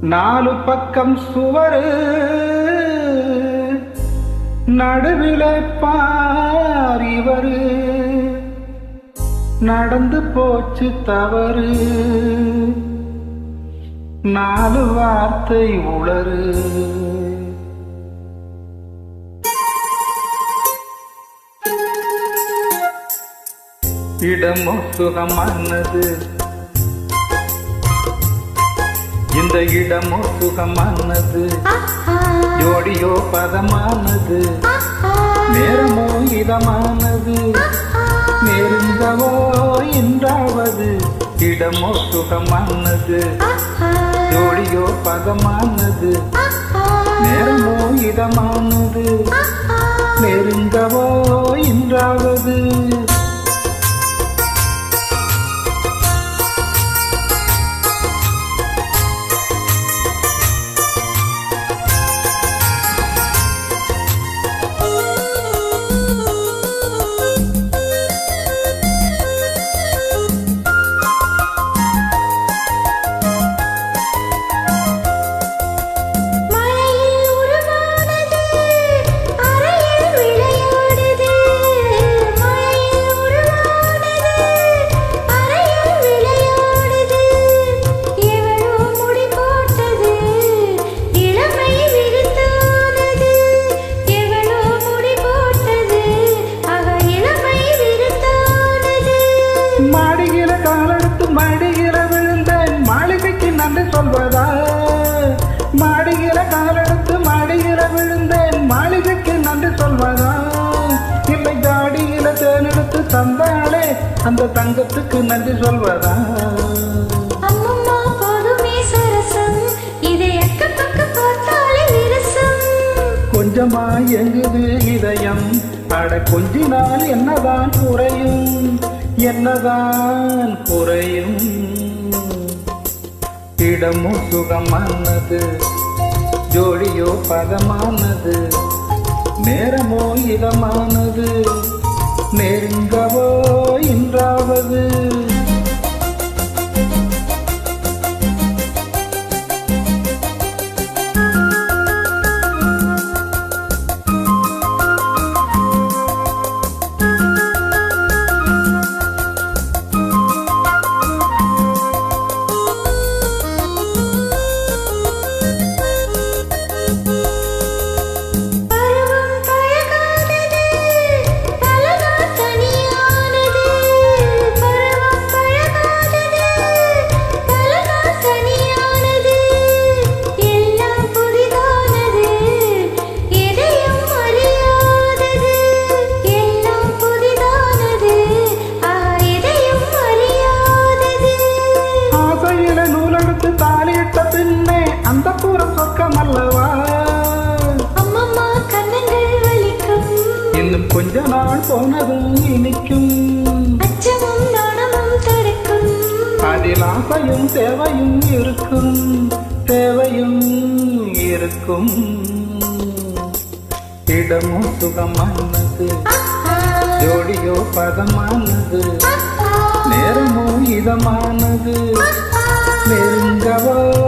நாலு பக்கம் சுவரு நடுவில பாரிவரு நடந்து போச்சு தவறு நாலு வார்த்தை உளறு. இடமோ சுகமானது. இந்த இடமோ சுகமானது. ஜோடியோ பதமானது. நேரமோ இதமானது. நெருங்கவோ என்றாவது இடமோ சுகமானது. ஜோடியோ பதமானது. நேரமோ இதமானது. மடிகிற விழுந்தேன். மாளிகைக்கு நன்றி சொல்வதா? மாடிகிற காலெடுத்து மாடிகிற விழுந்தேன். மாளிகைக்கு நன்றி சொல்வதா? இல்லை ஜாடியில தேனெடுத்து தந்தாளே அந்த தங்கத்துக்கு நன்றி சொல்வதா? கொஞ்சமா எங்குது இதயம்? அட கொஞ்ச நாள் என்னதான் குறையும்? என்னதான் குறையும். இடமோ சுகமானது ஜோடியோ பதமானது நேரமோ இதமானது நெருங்கவோ கொஞ்ச நாள் போனதும் இனிக்கும். அச்சமும் நாணமும் தடுக்கும். அதில் ஆசையும் தேவையும் இருக்கும். தேவையும் இருக்கும். இடமும் சுகமானது. ஜோடியோ பதமானது. நேரமோ இதமானது. நெருங்கவோ